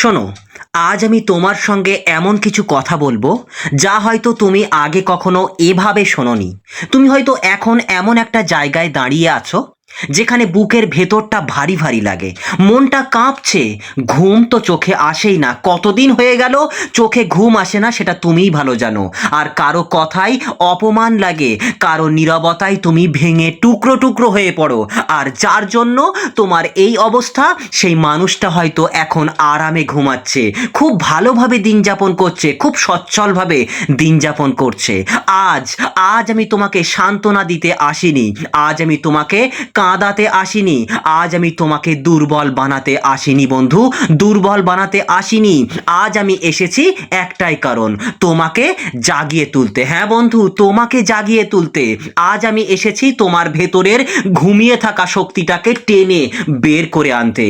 শোনো, আজ আমি তোমার সঙ্গে এমন কিছু কথা বলব যা হয়তো তুমি আগে কখনো এভাবে শোনোনি। তুমি হয়তো এখন এমন একটা জায়গায় দাঁড়িয়ে আছো যেখানে বুকের ভেতরটা ভারী ভারী লাগে। মনটা কাঁপছে। ঘুম তো চোখে আসেই না। কতদিন হয়ে গেল? চোখে ঘুম আসে না, সেটা তুমিই ভালো জানো। আর কারও কথাই অপমান লাগে, কারও নীরবতায় তুমি ভেঙে টুকরো টুকরো হয়ে পড়ো। আর যার জন্য তোমার এই অবস্থা, সেই মানুষটা হয়তো এখন আরামে ঘুমাচ্ছে। খুব ভালোভাবে দিন যাপন করছে, খুব সচ্ছলভাবে দিন যাপন করছে। আজ আজ আমি তোমাকে সান্ত্বনা দিতে আসিনি। আজ আমি তোমাকে কাঁদাতে আসিনি। আজ আমি তোমাকে দুর্বল বানাতে আসিনি বন্ধু। দুর্বল বানাতে আসিনি। আজ আমি এসেছি একটাই কারণ, তোমাকে জাগিয়ে তুলতে। হ্যাঁ বন্ধু, তোমাকে জাগিয়ে তুলতে। আজ আমি এসেছি তোমার ভেতরের ঘুমিয়ে থাকা শক্তিটাকে টেনে বের করে আনতে।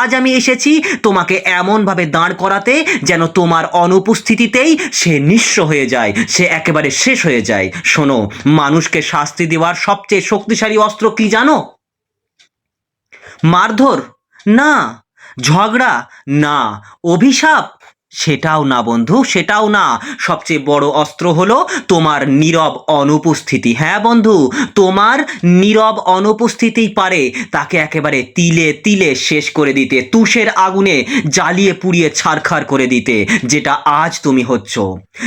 আজ আমি এসেছি তোমাকে এমনভাবে দাঁড় করাতে যেন তোমার অনুপস্থিতিতেই সে নিঃস্ব হয়ে যায়, সে একেবারে শেষ হয়ে যায়। শোনো, মানুষকে শাস্তি দেওয়ার সবচেয়ে শক্তিশালী অস্ত্র কি জানো? মারধর? না। ঝগড়া? না। অভিশাপ? সেটাও না বন্ধু, সেটাও না। সবচেয়ে বড় অস্ত্র হলো তোমার নীরব অনুপস্থিতি। হ্যাঁ বন্ধু, তোমার নীরব অনুপস্থিতিই পারে তাকে একেবারে তিলে তিলে শেষ করে দিতে, তুষের আগুনে জ্বালিয়ে পুড়িয়ে ছারখার করে দিতে, যেটা আজ তুমি হচ্ছ।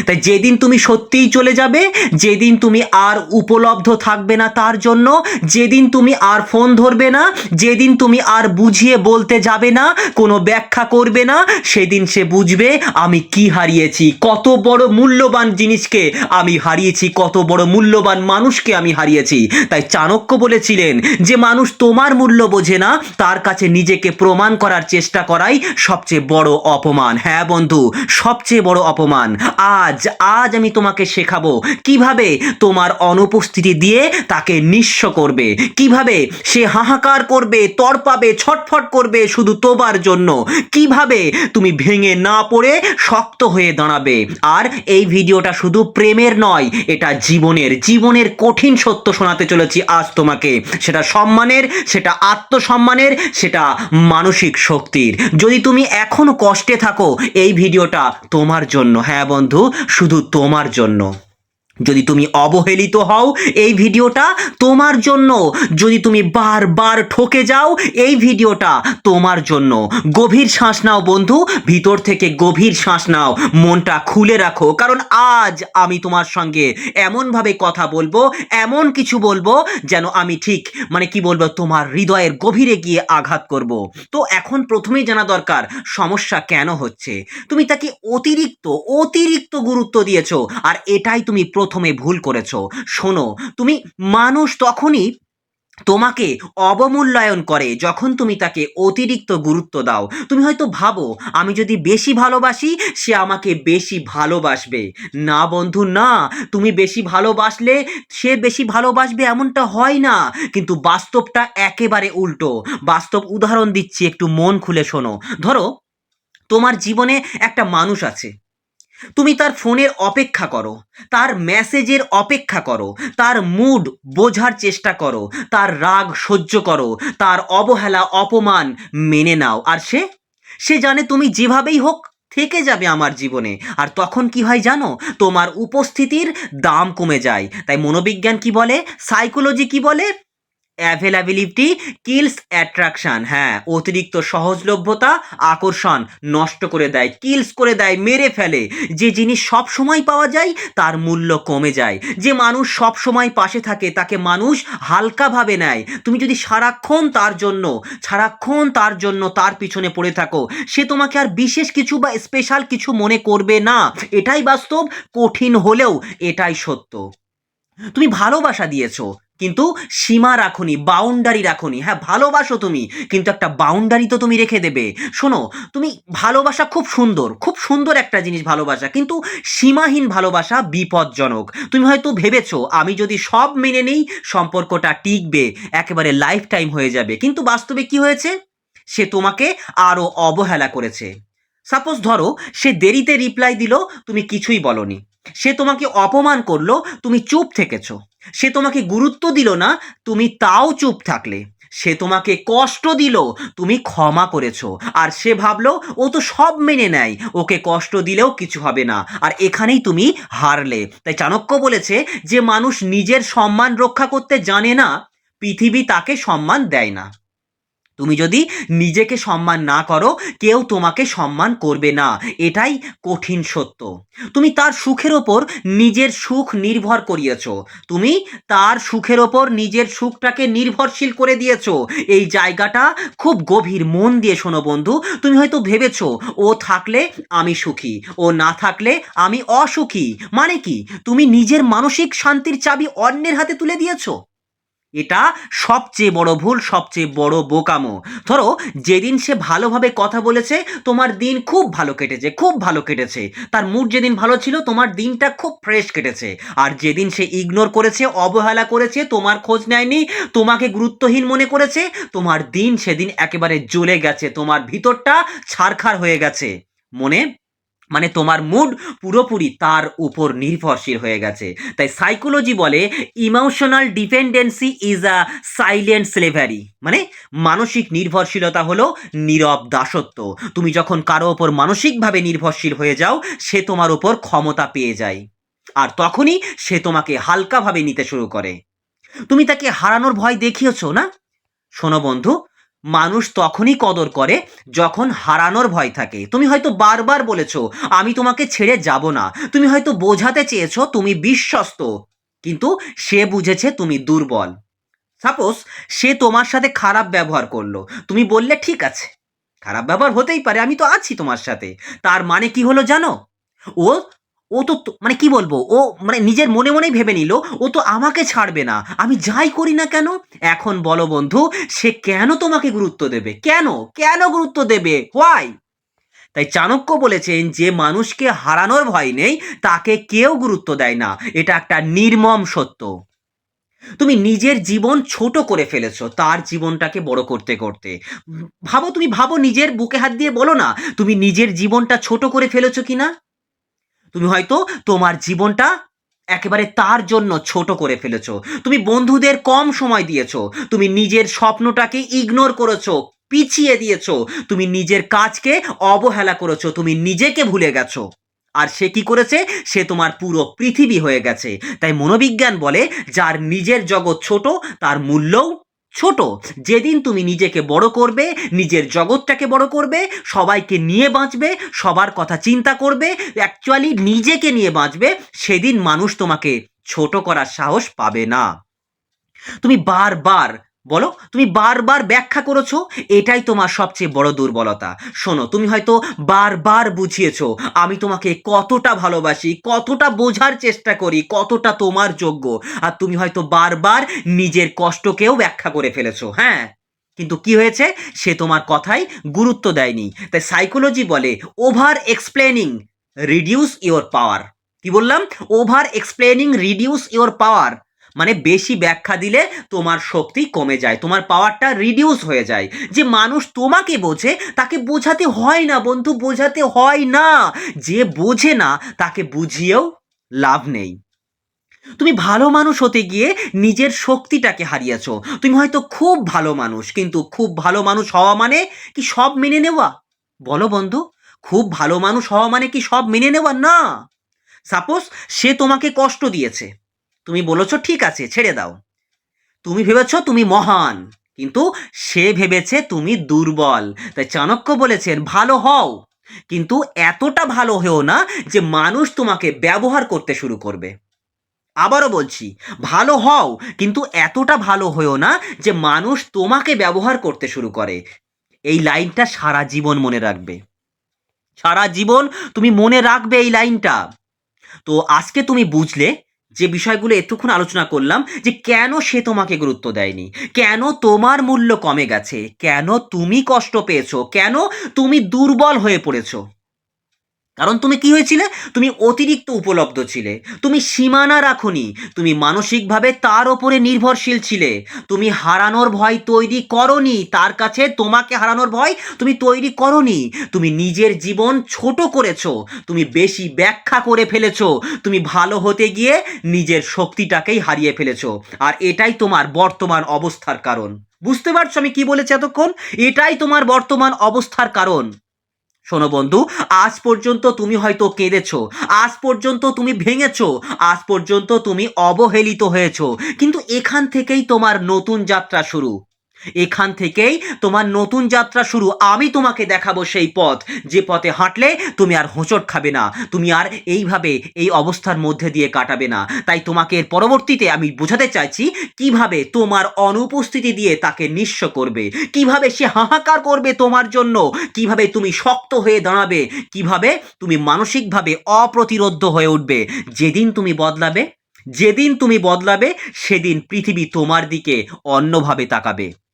তাই যেদিন তুমি সত্যিই চলে যাবে, যেদিন তুমি আর উপলব্ধ থাকবে না তার জন্য, যেদিন তুমি আর ফোন ধরবে না, যেদিন তুমি আর বুঝিয়ে বলতে যাবে না, কোনো ব্যাখ্যা করবে না, সেদিন সে বুঝবে আমি কি হারিয়েছি? কত বড় মূল্যবান জিনিসকে আমি হারিয়েছি, কত বড় মূল্যবান মানুষকে আমি হারিয়েছি। তাই চাণক্য বলেছিলেন যে, মানুষ তোমার মূল্য বোঝে না, তার কাছে নিজেকে প্রমাণ করার চেষ্টা করাই সবচেয়ে বড় অপমান। হ্যাঁ বন্ধু, সবচেয়ে বড় অপমান। আজ আজ আমি তোমাকে শেখাবো কীভাবে তোমার অনুপস্থিতি দিয়ে তাকে নিঃস্ব করবে। কীভাবে সে হাহাকার করবে, তড়পাবে, ছটফট করবে শুধু তোমার জন্য। কীভাবে তুমি ভেঙে না পড়ে শক্ত হয়ে দাঁড়াবে। আর এই ভিডিওটা শুধু প্রেমের নয়, এটা জীবনের জীবনের কঠিন সত্য শোনাতে চলেছি আজ তোমাকে। সেটা সম্মানের, সেটা আত্মসম্মানের, সেটা মানসিক শক্তির। যদি তুমি এখনও কষ্টে থাকো, এই ভিডিওটা তোমার জন্য। হ্যাঁ বন্ধু, শুধু তোমার জন্য। যদি তুমি অবহেলিত হও, এই ভিডিওটা তোমার জন্য। যদি তুমি বারবার ঠকে যাও, এই ভিডিওটা তোমার জন্য। গভীর শ্বাস নাও বন্ধু, ভিতর থেকে গভীর শ্বাস নাও। মনটা খুলে রাখো, কারণ আজ আমি তোমার সঙ্গে এমনভাবে কথা বলব, এমন কিছু বলব যেন আমি ঠিক মানে কি বলব, তোমার হৃদয়ের গভীরে গিয়ে আঘাত করব। তো এখন প্রথমেই জানা দরকার, সমস্যা কেন হচ্ছে? তুমি তাকে অতিরিক্ত অতিরিক্ত গুরুত্ব দিয়েছ, আর এটাই তুমি প্রথমে ভুল করেছ। শোনো, তুমি মানুষ তখনই তোমাকে অবমূল্যায়ন করে যখন তুমি তাকে অতিরিক্ত গুরুত্ব দাও। তুমি হয়তো ভাবো, আমি যদি বেশি ভালোবাসি, সে আমাকে বেশি ভালোবাসবে। না বন্ধু, না। তুমি বেশি ভালোবাসলে, সে বেশি ভালোবাসবে এমনটা হয় না। কিন্তু বাস্তবটা একেবারে উল্টো। বাস্তব উদাহরণ দিচ্ছি, একটু মন খুলে শোনো। ধরো, তোমার জীবনে একটা মানুষ আছে। তুমি তার ফোনের অপেক্ষা করো, তার মেসেজের অপেক্ষা করো, তার মুড বোঝার চেষ্টা করো, তার রাগ সহ্য করো, তার অবহেলা, অপমান মেনে নাও। আর সে? সে জানে তুমি যেভাবেই হোক থেকে যাবে আমার জীবনে। আর তখন কি হয় জানো? তোমার উপস্থিতির দাম কমে যায়। তাই মনোবিজ্ঞান কি বলে? সাইকোলজি কি বলে? অ্যাভেলাবিলিটি কিলস অ্যাট্রাকশন হ্যাঁ অতিরিক্ত সহজলভ্যতা, আকর্ষণ নষ্ট করে দেয় কিলস করে দেয়, মেরে ফেলে। যে জিনিস সব সময় পাওয়া যায়, তার মূল্য কমে যায়। যে মানুষ সব সময় পাশে থাকে, তাকে মানুষ হালকাভাবে নেয়। তুমি যদি সারাক্ষণ তার জন্য, সারাক্ষণ তার জন্য তার পিছনে পড়ে থাকো, সে তোমাকে আর বিশেষ কিছু বা স্পেশাল কিছু মনে করবে না। এটাই বাস্তব, কঠিন হলেও এটাই সত্য। তুমি ভালোবাসা দিয়েছ কিন্তু সীমা রাখনি বাউন্ডারি রাখনি। হ্যাঁ ভালোবাসো তুমি, কিন্তু একটা বাউন্ডারি তো তুমি রেখে দেবে। শোনো, তুমি ভালোবাসা খুব সুন্দর খুব সুন্দর একটা জিনিস ভালোবাসা, কিন্তু সীমাহীন ভালোবাসা বিপজ্জনক। তুমি হয়তো ভেবেছো, আমি যদি সব মেনে নেই, সম্পর্কটা টিকবে, একেবারে লাইফ টাইম হয়ে যাবে। কিন্তু বাস্তবে কি হয়েছে? সে তোমাকে আরও অবহেলা করেছে। সাপোজ ধরো, সে দেরিতে রিপ্লাই দিল, তুমি কিছুই বলনি। সে তোমাকে অপমান করল, তুমি চুপ থেকেছো। সে তোমাকে গুরুত্ব দিল না, তুমি তাও চুপ থাকলে। সে তোমাকে কষ্ট দিল, তুমি ক্ষমা করেছ। আর সে ভাবলো, ও তো সব মেনে নেয়, ওকে কষ্ট দিলেও কিছু হবে না। আর এখানেই তুমি হারলে। তাই চাণক্য বলেছে যে, মানুষ নিজের সম্মান রক্ষা করতে জানে না, পৃথিবী তাকে সম্মান দেয় না। তুমি যদি নিজেকে সম্মান না করো, কেউ তোমাকে সম্মান করবে না। এটাই কঠিন সত্য। তুমি তার সুখের ওপর নিজের সুখ নির্ভর করিয়েছ। তুমি তার সুখের ওপর নিজের সুখটাকে নির্ভরশীল করে দিয়েছ। এই জায়গাটা খুব গভীর মন দিয়ে শোনো বন্ধু। তুমি হয়তো ভেবেছ, ও থাকলে আমি সুখী, ও না থাকলে আমি অসুখী। মানে কি? তুমি নিজের মানসিক শান্তির চাবি অন্যের হাতে তুলে দিয়েছ? এটা সবচেয়ে বড় ভুল, সবচেয়ে বড় বোকামো। ধরো, যেদিন সে ভালোভাবে কথা বলেছে, তোমার দিন খুব ভালো কেটেছে, খুব ভালো কেটেছে। তার মুড যেদিন ভালো ছিল, তোমার দিনটা খুব ফ্রেশ কেটেছে। আর যেদিন সে ইগনোর করেছে, অবহেলা করেছে, তোমার খোঁজ নেয়নি, তোমাকে গুরুত্বহীন মনে করেছে, তোমার দিন সেদিন একেবারে জ্বলে গেছে, তোমার ভিতরটা ছারখার হয়ে গেছে। মনে মানে তোমার মুড পুরোপুরি তার উপর নির্ভরশীল হয়ে গেছে। তাই সাইকোলজি বলে emotional dependency is a silent slavery মানে মানসিক নির্ভরশীলতা হলো নীরব দাসত্ব। তুমি যখন কারও ওপর মানসিকভাবে নির্ভরশীল হয়ে যাও, সে তোমার ওপর ক্ষমতা পেয়ে যায়। আর তখনই সে তোমাকে হালকাভাবে নিতে শুরু করে। তুমি তাকে হারানোর ভয় দেখিয়েছো না? শোনো বন্ধু মানুষ তখনই কদর করে যখন হারানোর ভয় থাকে। তুমি হয়তো বারবার বলেছ, আমি তোমাকে ছেড়ে যাব না। তুমি হয়তো বোঝাতে চেয়েছো, তুমি বিশ্বস্ত। কিন্তু সে বুঝেছে তুমি দুর্বল। সাপোজ সে তোমার সাথে খারাপ ব্যবহার করল। তুমি বললে, ঠিক আছে। খারাপ ব্যবহার হতেই পারে, আমি তো আছি তোমার সাথে। তার মানে কি হলো জানো? ও ও তো মানে কি বলব, ও মানে নিজের মনে মনেই ভেবে নিল, ও তো আমাকে ছাড়বে না, আমি যাই করি না কেন? এখন বলো বন্ধু, সে কেন তোমাকে গুরুত্ব দেবে? কেন? কেন গুরুত্ব দেবে? হোয়াই তাই চাণক্য বলেছেন যে মানুষকে হারানোর ভয় নেই, তাকে কেউ গুরুত্ব দেয় না, এটা একটা নির্মম সত্য। তুমি নিজের জীবন ছোট করে ফেলেছো, তার জীবনটাকে বড় করতে করতে। ভাবো, তুমি ভাবো, নিজের বুকে হাত দিয়ে বলো না, তুমি নিজের জীবনটা ছোট করে ফেলেছো কিনা? তুমি হয়তো তোমার জীবনটা একেবারে তার জন্য ছোট করে ফেলেছো। তুমি বন্ধুদের কম সময় দিয়েছ। তুমি নিজের স্বপ্নটাকে ইগনোর করেছ, পিছিয়ে দিয়েছ। তুমি নিজের কাজকে অবহেলা করেছ। তুমি নিজেকে ভুলে গেছো। আর সে কি করেছে? সে তোমার পুরো পৃথিবী হয়ে গেছে। তাই মনোবিজ্ঞান বলে, যার নিজের জগৎ ছোট, তার মূল্যও ছোট। যেদিন তুমি নিজেকে বড় করবে, নিজের জগৎটাকে বড় করবে, সবাইকে নিয়ে বাঁচবে, সবার কথা চিন্তা করবে অ্যাকচুয়ালি নিজেকে নিয়ে বাঁচবে, সেদিন মানুষ তোমাকে ছোট করার সাহস পাবে না। তুমি বারবার বলো, তুমি বারবার ব্যাখ্যা করেছ, এটাই তোমার সবচেয়ে বড় দুর্বলতা। শোনো, তুমি হয়তো বারবার বুঝিয়েছো, আমি তোমাকে কতটা ভালোবাসি, কতটা বোঝার চেষ্টা করি, কতটা তোমার যোগ্য, আর তুমি হয়তো বারবার নিজের কষ্টকেও ব্যাখ্যা করে ফেলেছো হ্যাঁ? কিন্তু কি হয়েছে? সে তোমার কথাই গুরুত্ব দেয়নি। তাই সাইকোলজি বলে over explaining reduce your power কি বললাম? Over explaining reduce your power মানে বেশি ব্যাখ্যা দিলে তোমার শক্তি কমে যায়, তোমার পাওয়ারটা রিডিউস হয়ে যায়। যে মানুষ তোমাকে বোঝে, তাকে বোঝাতে হয় না বন্ধু, বোঝাতে হয় না। যে বোঝে না, তাকে বুঝিয়েও লাভ নেই। তুমি ভালো মানুষ হতে গিয়ে নিজের শক্তিটাকে হারিয়েছো। তুমি হয়তো খুব ভালো মানুষ, কিন্তু খুব ভালো মানুষ হওয়া মানে কি সব মেনে নেওয়া? বলো বন্ধু, খুব ভালো মানুষ হওয়া মানে কি সব মেনে নেওয়া? না। সাপোজ সে তোমাকে কষ্ট দিয়েছে। তুমি বলেছ, ঠিক আছে, ছেড়ে দাও। তুমি ভেবেছ, তুমি মহান। কিন্তু সে ভেবেছে, তুমি দুর্বল। তাই চাণক্য বলেছেন ভালো হও। কিন্তু এতটা ভালো হও না যে মানুষ তোমাকে ব্যবহার করতে শুরু করবে। আবারও বলছি, ভালো হও। কিন্তু এতটা ভালো হয়েও না যে মানুষ তোমাকে ব্যবহার করতে শুরু করে। এই লাইনটা সারা জীবন মনে রাখবে। সারা জীবন তুমি মনে রাখবে এই লাইনটা। তো আজকে তুমি বুঝলে যে বিষয়গুলো এতক্ষণ আলোচনা করলাম, যে কেন সে তোমাকে গুরুত্ব দেয়নি? কেন তোমার মূল্য কমে গেছে? কেন তুমি কষ্ট পেয়েছ? কেন তুমি দুর্বল হয়ে পড়েছো? কারণ তুমি কি হয়েছিলে? তুমি অতিরিক্ত উপলব্ধ ছিলে। তুমি সীমানা রাখনি। তুমি মানসিকভাবে তার ওপরে নির্ভরশীল ছিলে। তুমি হারানোর ভয় তৈরি করনি। তার কাছে তোমাকে হারানোর ভয় তুমি তৈরি করনি। তুমি নিজের জীবন ছোট করেছ। তুমি বেশি ব্যাখ্যা করে ফেলেছো। তুমি ভালো হতে গিয়ে নিজের শক্তিটাকেই হারিয়ে ফেলেছো। আর এটাই তোমার বর্তমান অবস্থার কারণ। বুঝতে পারছ আমি কি বলেছি এতক্ষণ? এটাই তোমার বর্তমান অবস্থার কারণ। শোনো বন্ধু, আজ পর্যন্ত তুমি হয়তো কেঁদেছ, আজ পর্যন্ত তুমি ভেঙেছ, আজ পর্যন্ত তুমি অবহেলিত হয়েছ, কিন্তু এখান থেকেই তোমার নতুন যাত্রা শুরু। এখান থেকেই তোমার নতুন যাত্রা শুরু। আমি তোমাকে দেখাবো সেই পথ। যে পথে হাঁটলে তুমি আর হোঁচট খাবে না। তুমি আর এইভাবে এই অবস্থার মধ্যে দিয়ে কাটাবে না। তাই তোমাকে এর পরবর্তীতে আমি বোঝাতে চাইছি, কীভাবে তোমার অনুপস্থিতি দিয়ে তাকে নিঃস্ব করবে? কীভাবে সে হাহাকার করবে তোমার জন্য? কীভাবে তুমি শক্ত হয়ে দাঁড়াবে? কীভাবে তুমি মানসিকভাবে অপ্রতিরোধ্য হয়ে উঠবে? যেদিন তুমি বদলাবে, যেদিন তুমি বদলাবে, সেদিন পৃথিবী তোমার দিকে অন্যভাবে তাকাবে।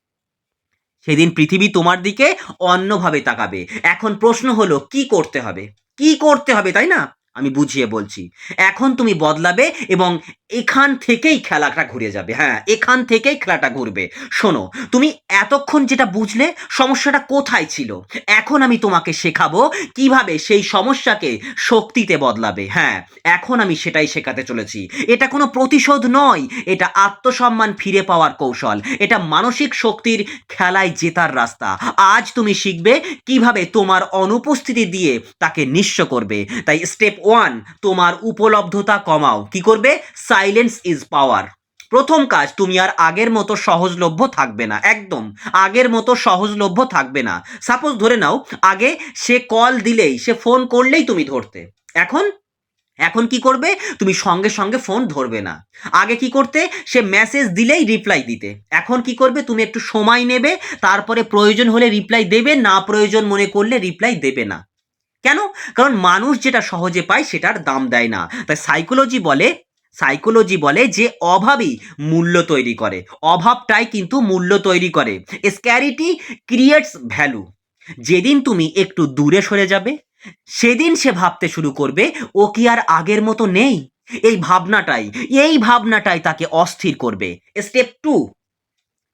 সেদিন পৃথিবী তোমার দিকে অন্যভাবে তাকাবে। এখন প্রশ্ন হলো, কি করতে হবে? কি করতে হবে, তাই না? আমি বুঝিয়ে বলছি। এখন তুমি বদলাবে এবং এখান থেকেই খেলাটা ঘুরে যাবে। হ্যাঁ এখান থেকেই খেলাটা ঘুরবে। শোনো, তুমি এতক্ষণ যেটা বুঝলে সমস্যাটা কোথায় ছিল? এখন আমি তোমাকে শেখাবো কীভাবে সেই সমস্যাকে শক্তিতে বদলাবে। হ্যাঁ এখন আমি সেটাই শেখাতে চলেছি। এটা কোনো প্রতিশোধ নয়। এটা আত্মসম্মান ফিরে পাওয়ার কৌশল। এটা মানসিক শক্তির খেলায় জেতার রাস্তা। আজ তুমি শিখবে কীভাবে তোমার অনুপস্থিতি দিয়ে তাকে নিঃস্ব করবে। তাই স্টেপ ওয়ান তোমার উপলব্ধতা কমাও। কি করবে? সাইলেন্স ইজ পাওয়ার প্রথম কাজ, তুমি আর আগের মতো সহজলভ্য থাকবে না। একদম, আগের মতো সহজলভ্য থাকবে না। সাপোজ ধরে নাও, আগে সে কল দিলেই, সে ফোন করলেই তুমি ধরতে। এখন? এখন কি করবে? তুমি সঙ্গে সঙ্গে ফোন ধরবে না। আগে কি করতে? সে মেসেজ দিলেই রিপ্লাই দিতে। এখন কি করবে? তুমি একটু সময় নেবে, তারপরে প্রয়োজন হলে রিপ্লাই দেবে, না প্রয়োজন মনে করলে রিপ্লাই দেবে না। কেন? কারণ মানুষ যেটা সহজে পায় সেটার দাম দেয় না। তাই সাইকোলজি বলে সাইকোলজি বলে যে অভাবই মূল্য তৈরি করে। অভাবটাই কিন্তু মূল্য তৈরি করে। স্ক্যারিটি ক্রিয়েটস ভ্যালু যেদিন তুমি একটু দূরে সরে যাবে, সেদিন সে ভাবতে শুরু করবে, ও কি আর আগের মতো নেই? এই ভাবনাটাই এই ভাবনাটাই তাকে অস্থির করবে। স্টেপ টু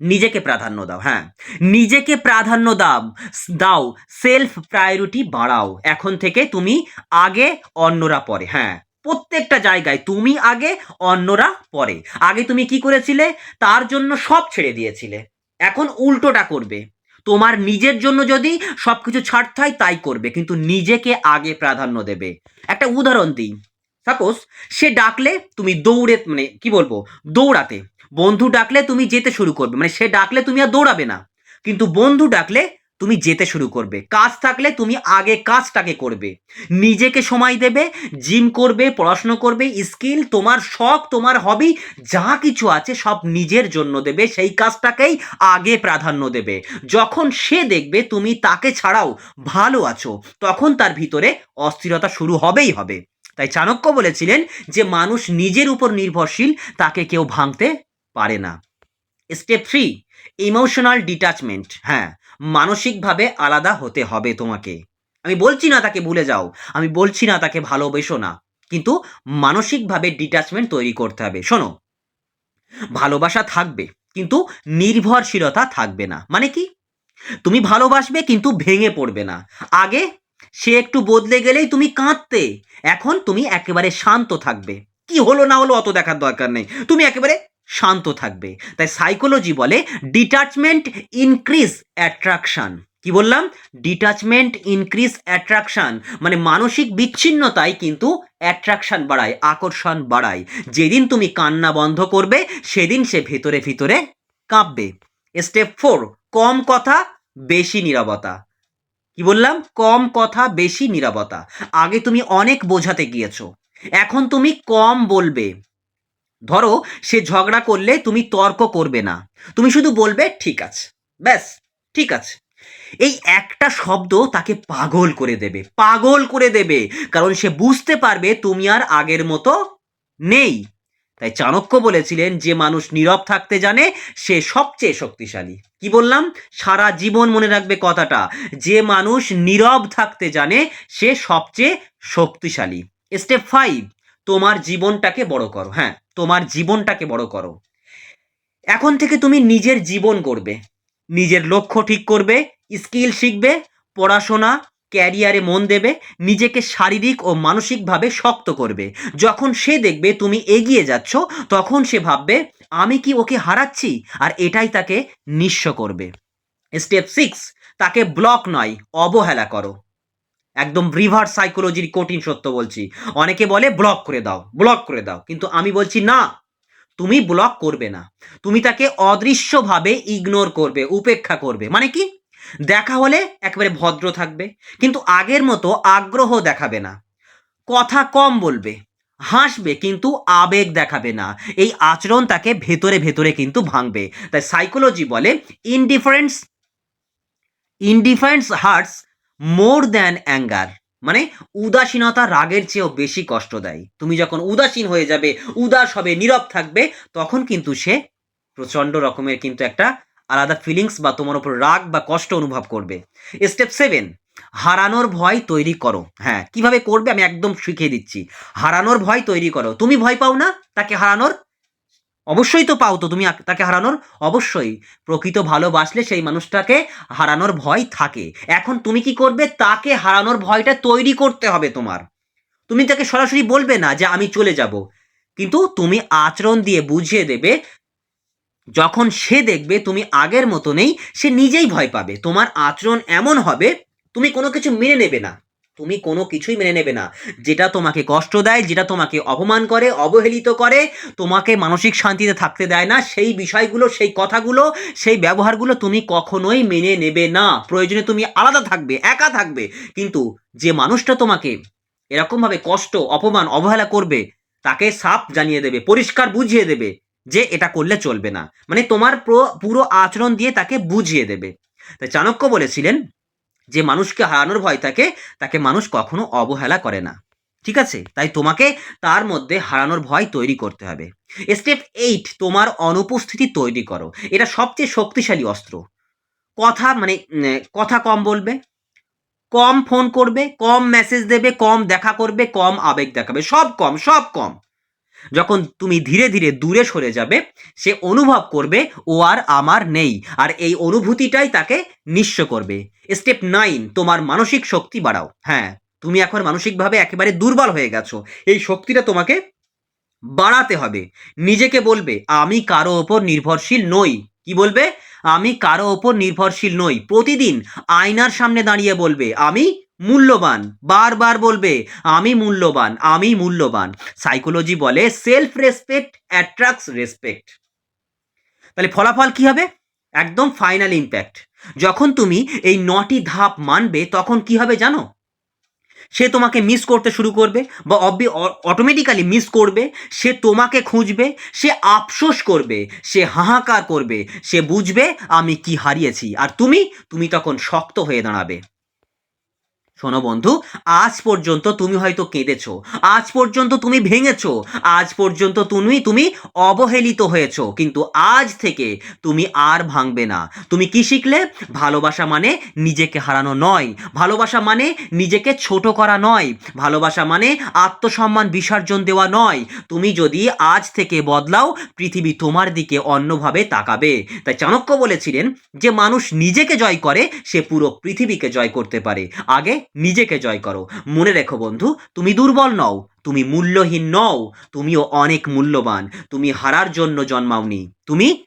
নিজেকে প্রাধান্য দাও হ্যাঁ। নিজেকে প্রাধান্য দাও দাও সেলফ প্রায়োরিটি বাড়াও। এখন থেকে তুমি আগে, অন্যরা পরে হ্যাঁ। প্রত্যেকটা জায়গায় তুমি আগে, অন্যরা পরে। আগে তুমি কি করেছিলে? তার জন্য সব ছেড়ে দিয়েছিলে। এখন উল্টোটা করবে। তোমার নিজের জন্য যদি সবকিছু ছাড়তে হয়, তাই করবে। কিন্তু নিজেকে আগে প্রাধান্য দেবে। একটা উদাহরণ দিই। সাপোজ সে ডাকলে তুমি দৌড়ে মানে কি বলব? দৌড়াতে। বন্ধু ডাকলে তুমি যেতে শুরু করবে। মানে সে ডাকলে তুমি আর দৌড়াবে না। কিন্তু বন্ধু ডাকলে তুমি যেতে শুরু করবে। কাজ থাকলে তুমি আগে কাজটাকে করবে। নিজেকে সময় দেবে জিম করবে, পড়াশুনো করবে স্কিল তোমার শখ, তোমার হবি যা কিছু আছে সব নিজের জন্য দেবে। সেই কাজটাকেই আগে প্রাধান্য দেবে। যখন সে দেখবে তুমি তাকে ছাড়াও ভালো আছো, তখন তার ভিতরে অস্থিরতা শুরু হবেই হবে। তাই চাণক্য বলেছিলেন যে, মানুষ নিজের উপর নির্ভরশীল, তাকে কেউ ভাঙতে পারে না। স্টেপ থ্রি ইমোশনাল ডিটাচমেন্ট হ্যাঁ মানসিকভাবে আলাদা হতে হবে তোমাকে। আমি বলছি না তাকে ভুলে যাও, আমি বলছি না তাকে ভালোবেসো না। কিন্তু মানসিকভাবে ডিটাচমেন্ট তৈরি করতে হবে। শোনো, ভালোবাসা থাকবে, কিন্তু নির্ভরশীলতা থাকবে না। মানে কি? তুমি ভালোবাসবে, কিন্তু ভেঙে পড়বে না। আগে সে একটু বদলে গেলেই তুমি কাঁদতে, এখন তুমি একেবারে শান্ত থাকবে। কি হলো না হলো অত দেখার দরকার নেই। তুমি একেবারে শান্ত থাকবে। তাই সাইকোলজি বলে ডিটাচমেন্ট ইনক্রিজ অ্যাট্রাকশন কি বললাম? ডিটাচমেন্ট ইনক্রিজ অ্যাট্রাকশন মানে মানসিক বিচ্ছিন্নতাই কিন্তু অ্যাট্রাকশন বাড়ায়, আকর্ষণ বাড়ায়। যেদিন তুমি কান্না বন্ধ করবে, সেদিন সে ভেতরে ভিতরে কাঁপবে। স্টেপ ফোর কম কথা, বেশি নীরবতা। কি বললাম? কম কথা, বেশি নীরবতা। আগে তুমি অনেক বোঝাতে গিয়েছো। এখন তুমি কম বলবে। ধরো সে ঝগড়া করলে তুমি তর্ক করবে না। তুমি শুধু বলবে, ঠিক আছে। ব্যাস, ঠিক আছে। এই একটা শব্দ তাকে পাগল করে দেবে, পাগল করে দেবে। কারণ সে বুঝতে পারবে, তুমি আর আগের মতো নেই। তাই চাণক্য বলেছিলেন, যে মানুষ নীরব থাকতে জানে, সে সবচেয়ে শক্তিশালী। কি বললাম? সারা জীবন মনে রাখবে কথাটা, যে মানুষ নীরব থাকতে জানে, সে সবচেয়ে শক্তিশালী। স্টেপ ফাইভ, তোমার জীবনটাকে বড় করো। হ্যাঁ তোমার জীবনটাকে বড় করো। এখন থেকে তুমি নিজের জীবন করবে নিজের লক্ষ্য ঠিক করবে, স্কিল শিখবে, পড়াশোনা, ক্যারিয়ারে মন দেবে, নিজেকে শারীরিক ও মানসিকভাবে শক্ত করবে। যখন সে দেখবে তুমি এগিয়ে যাচ্ছ, তখন সে ভাববে, আমি কি ওকে হারাচ্ছি? আর এটাই তাকে নিঃস্ব করবে। স্টেপ সিক্স, তাকে ব্লক নয়, অবহেলা করো। একদম রিভার্স সাইকোলজির কঠিন সত্য বলছি। অনেকে বলে ব্লক করে দাও ব্লক করে দাও। কিন্তু আমি বলছি না, তুমি ব্লক করবে না। তুমি তাকে অদৃশ্যভাবে ইগনোর করবে, উপেক্ষা করবে। মানে কি? দেখা হলে একেবারে ভদ্র থাকবে, কিন্তু আগের মতো আগ্রহ দেখাবে না। কথা কম বলবে, হাসবে, কিন্তু আবেগ দেখাবে না। এই আচরণ তাকে ভেতরে ভেতরে কিন্তু ভাঙবে। তাই সাইকোলজি বলে indifference indifference hurts more than anger মানে উদাসীনতা রাগের চেয়েও বেশি কষ্ট দেয়। তুমি যখন উদাসীন হয়ে যাবে, উদাস হবে, নীরব থাকবে, তখন কিন্তু সে প্রচণ্ড রকমের কিন্তু একটা আলাদা ফিলিংস বা তোমার উপর রাগ বা কষ্ট অনুভব করবে। স্টেপ সেভেন হারানোর ভয় তৈরি করো। হ্যাঁ কীভাবে করবে আমি একদম শিখিয়ে দিচ্ছি। হারানোর ভয় তৈরি করো। তুমি ভয় পাও না তাকে হারানোর? অবশ্যই তো পাও তো তুমি তাকে হারানোর? অবশ্যই। প্রকৃত ভালোবাসলে সেই মানুষটাকে হারানোর ভয় থাকে। এখন তুমি কি করবে? তাকে হারানোর ভয়টা তৈরি করতে হবে তোমার। তুমি তাকে সরাসরি বলবে না যে আমি চলে যাব। কিন্তু তুমি আচরণ দিয়ে বুঝিয়ে দেবে, যখন সে দেখবে তুমি আগের মতো নেই সে নিজেই ভয় পাবে। তোমার আচরণ এমন হবে, তুমি কোনো কিছু মেনে নেবে না। তুমি কোনো কিছুই মেনে নেবে না। যেটা তোমাকে কষ্ট দেয়, যেটা তোমাকে অপমান করে, অবহেলিত করে, তোমাকে মানসিক শান্তিতে থাকতে দেয় না, সেই বিষয়গুলো, সেই কথাগুলো, সেই ব্যবহারগুলো তুমি কখনোই মেনে নেবে না। প্রয়োজনে তুমি আলাদা থাকবে, একা থাকবে। কিন্তু যে মানুষটা তোমাকে এরকমভাবে কষ্ট, অপমান, অবহেলা করবে, তাকে সাপ জানিয়ে দেবে, পরিষ্কার বুঝিয়ে দেবে যে এটা করলে চলবে না। মানে তোমার প্র- আচরণ দিয়ে তাকে বুঝিয়ে দেবে। তাই চাণক্য বলেছিলেন যে মানুষকে হারানোর ভয় থাকে, তাকে মানুষ কখনো অবহেলা করে না। ঠিক আছে? তাই তোমাকে তার মধ্যে হারানোর ভয় তৈরি করতে হবে। স্টেপ এইট, তোমার অনুপস্থিতি তৈরি করো। এটা সবচেয়ে শক্তিশালী অস্ত্র। কথা মানে কথা কম বলবে, কম ফোন করবে, কম মেসেজ দেবে, কম দেখা করবে, কম আবেগ দেখাবে। সব কম সব কম। যখন তুমি ধীরে ধীরে দূরে সরে যাবে, সে অনুভব করবে, ও আর আমার নেই। আর এই অনুভূতিটাই তাকে নিঃস্ব করবে। স্টেপ নাইন, তোমার মানসিক শক্তি বাড়াও। হ্যাঁ তুমি এখন মানসিকভাবে একেবারে দুর্বল হয়ে গেছো। এই শক্তিটা তোমাকে বাড়াতে হবে। নিজেকে বলবে, আমি কারও ওপর নির্ভরশীল নই। কি বলবে? আমি কারও ওপর নির্ভরশীল নই। প্রতিদিন আয়নার সামনে দাঁড়িয়ে বলবে, আমি মূল্যবান, বারবার বলবে, আমি মূল্যবান আমি মূল্যবান। সাইকোলজি বলে সেলফ রেসপেক্ট অ্যাট্রাক্টস রেসপেক্ট তাহলে ফলাফল কি হবে? একদম ফাইনাল ইম্প্যাক্ট যখন তুমি এই নটি ধাপ মানবে, তখন কি হবে জানো? সে তোমাকে মিস করতে শুরু করবে বা অটোমেটিক্যালি মিস করবে, সে তোমাকে খুঁজবে, সে আফসোস করবে, সে হাহাকার করবে, সে বুঝবে, আমি কি হারিয়েছি? আর তুমি তুমি তখন শক্ত হয়ে দাঁড়াবে। শোনো বন্ধু, আজ পর্যন্ত তুমি হয়তো কেঁদেছো, আজ পর্যন্ত তুমি ভেঙেছো, আজ পর্যন্ত তুমি তুমি অবহেলিত হয়েছো, কিন্তু আজ থেকে তুমি আর ভাঙবে না। তুমি কি শিখলে? ভালোবাসা মানে নিজেকে হারানো নয়, ভালোবাসা মানে নিজেকে ছোট করা নয়, ভালোবাসা মানে আত্মসম্মান বিসর্জন দেওয়া নয়। তুমি যদি আজ থেকে বদলাও, পৃথিবী তোমার দিকে অন্যভাবে তাকাবে। তাই চাণক্য বলেছিলেন যে, মানুষ নিজেকে জয় করে, সে পুরো পৃথিবীকে জয় করতে পারে। আগে নিজেকে জয় করো। মনে রেখো বন্ধু, তুমি দুর্বল নও, তুমি মূল্যহীন নও, তুমিও অনেক মূল্যবান, তুমি হারার জন্য জন্মাওনি। তুমি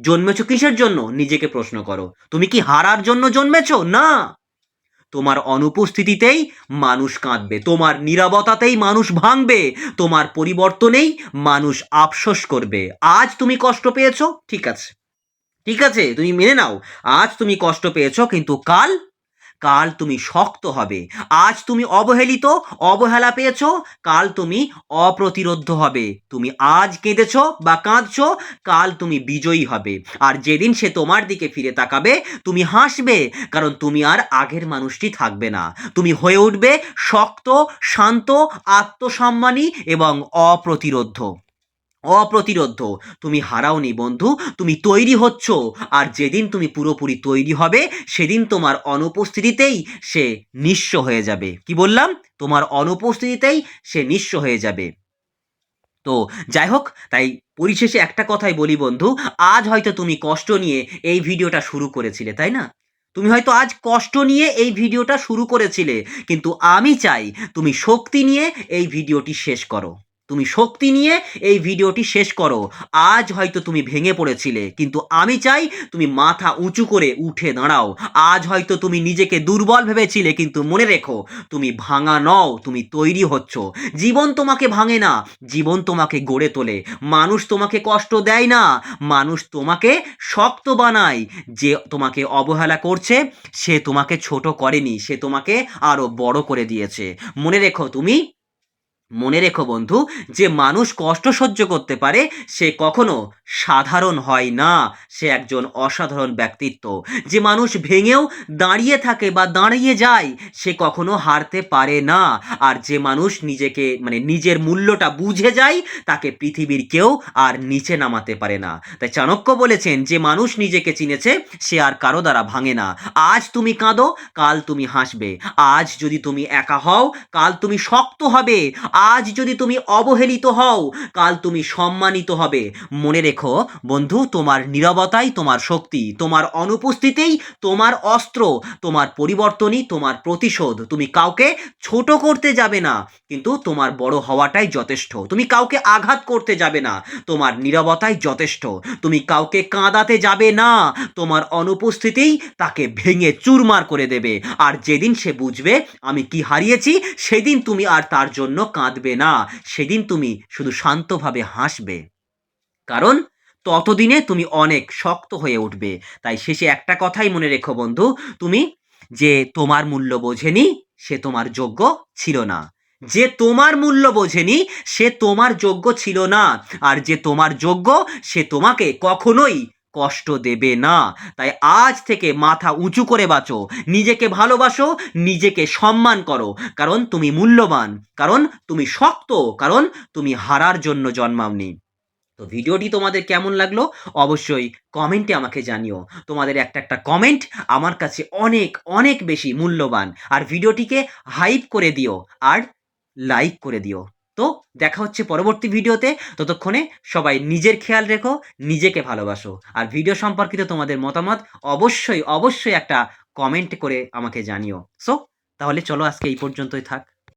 জন্মেছো কিসের জন্য? নিজেকে প্রশ্ন করো। তুমি কি হারার জন্য জন্মেছো? না। তোমার অনুপস্থিতিতেই মানুষ কাঁদবে, তোমার নীরবতাতেই মানুষ ভাঙবে, তোমার পরিবর্তনেই মানুষ আফসোস করবে। আজ তুমি কষ্ট পেয়েছ? ঠিক আছে। ঠিক আছে, তুমি মেনে নাও। আজ তুমি কষ্ট পেয়েছ, কিন্তু কাল কাল তুমি শক্ত হবে। আজ তুমি অবহেলিত, অবহেলা পেয়েছ, কাল তুমি অপ্রতিরোধ্য হবে। তুমি আজ কেঁদেছ বা কাঁদছো, কাল তুমি বিজয়ী হবে। আর যেদিন সে তোমার দিকে ফিরে তাকাবে, তুমি হাসবে, কারণ তুমি আর আগের মানুষটি থাকবে না। তুমি হয়ে উঠবে শক্ত, শান্ত, আত্মসম্মানী এবং অপ্রতিরোধ্য। অপ্রতিরোধ্য। তুমি হারাওনি, বন্ধু। তুমি তৈরি হচ্ছ। আর যেদিন তুমি পুরোপুরি তৈরি হবে, সেদিন তোমার অনুপস্থিতিতেই সে নিঃস্ব হয়ে যাবে। কি বললাম? তোমার অনুপস্থিতিতেই সে নিঃস্ব হয়ে যাবে। তো যাই হোক, তাই পরিশেষে একটা কথাই বলি, বন্ধু। আজ হয়তো তুমি কষ্ট নিয়ে এই ভিডিওটা শুরু করেছিলে, তাই না? তুমি হয়তো আজ কষ্ট নিয়ে এই ভিডিওটা শুরু করেছিলে, কিন্তু আমি চাই তুমি শক্তি নিয়ে এই ভিডিওটি শেষ করো। তুমি শক্তি নিয়ে এই ভিডিওটি শেষ করো। আজ হয়তো তুমি ভেঙে পড়েছিলে, কিন্তু আমি চাই তুমি মাথা উঁচু করে উঠে দাঁড়াও। আজ হয়তো তুমি নিজেকে দুর্বল ভেবেছিলে, কিন্তু মনে রেখো, তুমি ভাঙা নও, তুমি তৈরি হচ্ছ। জীবন তোমাকে ভাঙে না, জীবন তোমাকে গড়ে তোলে। মানুষ তোমাকে কষ্ট দেয় না, মানুষ তোমাকে শক্ত বানায়। যে তোমাকে অবহেলা করছে, সে তোমাকে ছোট করেনি, সে তোমাকে আরও বড় করে দিয়েছে। মনে রেখো তুমি মনে রেখো বন্ধু, যে মানুষ কষ্ট সহ্য করতে পারে, সে কখনো সাধারণ হয় না। সে একজন অসাধারণ ব্যক্তিত্ব। যে মানুষ ভেঙেও দাঁড়িয়ে থাকে বা দাঁড়িয়ে যায়, সে কখনো হারতে পারে না। আর যে মানুষ নিজেকে মানে নিজের মূল্যটা বুঝে যায়, তাকে পৃথিবীর কেউ আর নিচে নামাতে পারে না। তাই চাণক্য বলেছেন, যে মানুষ নিজেকে চিনেছে, সে আর কারও দ্বারা ভাঙে না। আজ তুমি কাঁদো, কাল তুমি হাসবে। আজ যদি তুমি একা হও, কাল তুমি শক্ত হবে। আজ যদি তুমি অবহেলিত হও, কাল তুমি সম্মানিত হবে। মনে রেখো, বন্ধু, তোমার নীরবতাই তোমার শক্তি, তোমার অনুপস্থিতিই তোমার অস্ত্র, তোমার পরিবর্তনই তোমার প্রতিশোধ। তুমি কাউকে ছোট করতে যাবে না, কিন্তু তোমার বড় হওয়াটাই যথেষ্ট। তুমি কাউকে আঘাত করতে যাবে না, তোমার নীরবতাই যথেষ্ট। তুমি কাউকে কাঁদাতে যাবে না, তোমার অনুপস্থিতিই তাকে ভেঙে চুরমার করে দেবে। আর যেদিন সে বুঝবে আমি কি হারিয়েছি, সেদিন তুমি আর তার জন্য কাঁদবে না, সেদিন তুমি শুধু শান্তভাবে হাসবে। কারণ ততদিনে তুমি অনেক শক্ত হয়ে উঠবে। তাই শেষে একটা কথাই মনে রেখো বন্ধু, তুমি যে তোমার মূল্য বোঝেনি, সে তোমার যোগ্য ছিল না। যে তোমার মূল্য বোঝেনি, সে তোমার যোগ্য ছিল না। আর যে তোমার যোগ্য, সে তোমাকে কখনোই কষ্ট দেবে না। তাই আজ থেকে মাথা উঁচু করে বাঁচো। নিজেকে ভালোবাসো, নিজেকে সম্মান করো। কারণ তুমি মূল্যবান, কারণ তুমি শক্ত, কারণ তুমি হারার জন্য জন্মাওনি। তো ভিডিওটি তোমাদের কেমন লাগল অবশ্যই কমেন্টে আমাকে জানিও। তোমাদের একটা একটা কমেন্ট আমার কাছে অনেক অনেক বেশি মূল্যবান। আর ভিডিওটিকে হাইপ করে দিও আর লাইক করে দিও। তো দেখা হচ্ছে পরবর্তী ভিডিওতে। ততক্ষণে সবাই নিজের খেয়াল রেখো, নিজেকে ভালোবাসো। আর ভিডিও সম্পর্কিত তোমাদের মতামত অবশ্যই অবশ্যই একটা কমেন্ট করে আমাকে জানিও। সো তাহলে চলো আজকে এই পর্যন্তই থাক।